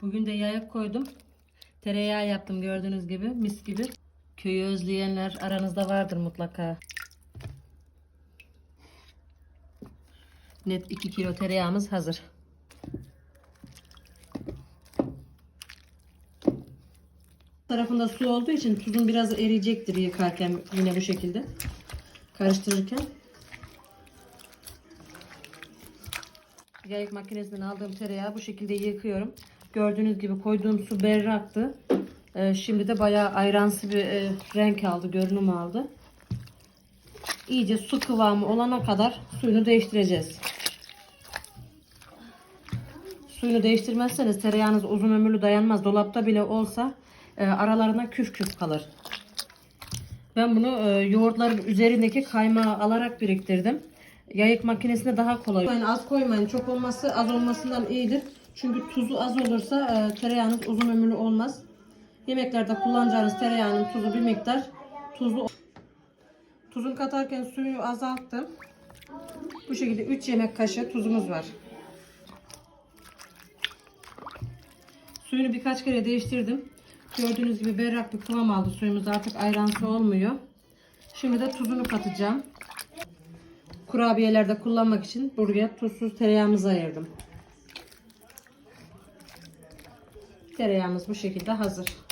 Bugün de yayık koydum. Tereyağı yaptım gördüğünüz gibi mis gibi. Köyü özleyenler aranızda vardır mutlaka. Net 2 kilo tereyağımız hazır. tarafında su olduğu için tuzun biraz eriyecektir yıkarken yine bu şekilde karıştırırken. Yayık makinesinden aldığım tereyağı bu şekilde yıkıyorum. Gördüğünüz gibi koyduğum su berraktı. Ee, şimdi de bayağı ayransı bir e, renk aldı, görünüm aldı. İyice su kıvamı olana kadar suyunu değiştireceğiz. Suyunu değiştirmezseniz tereyağınız uzun ömürlü dayanmaz. Dolapta bile olsa e, aralarına küf küf kalır. Ben bunu e, yoğurtların üzerindeki kaymağı alarak biriktirdim. Yayık makinesinde daha kolay. Yani az koymayın. Çok olması az olmasından iyidir. Çünkü tuzu az olursa e, tereyağınız uzun ömürlü olmaz. Yemeklerde kullanacağınız tereyağının tuzu bir miktar tuzlu. Tuzunu katarken suyu azalttım. Bu şekilde 3 yemek kaşığı tuzumuz var. Suyunu birkaç kere değiştirdim. Gördüğünüz gibi berrak bir kıvam aldı suyumuz artık ayransı olmuyor. Şimdi de tuzunu katacağım. Kurabiyelerde kullanmak için buraya tuzsuz tereyağımızı ayırdım. Tereyağımız bu şekilde hazır.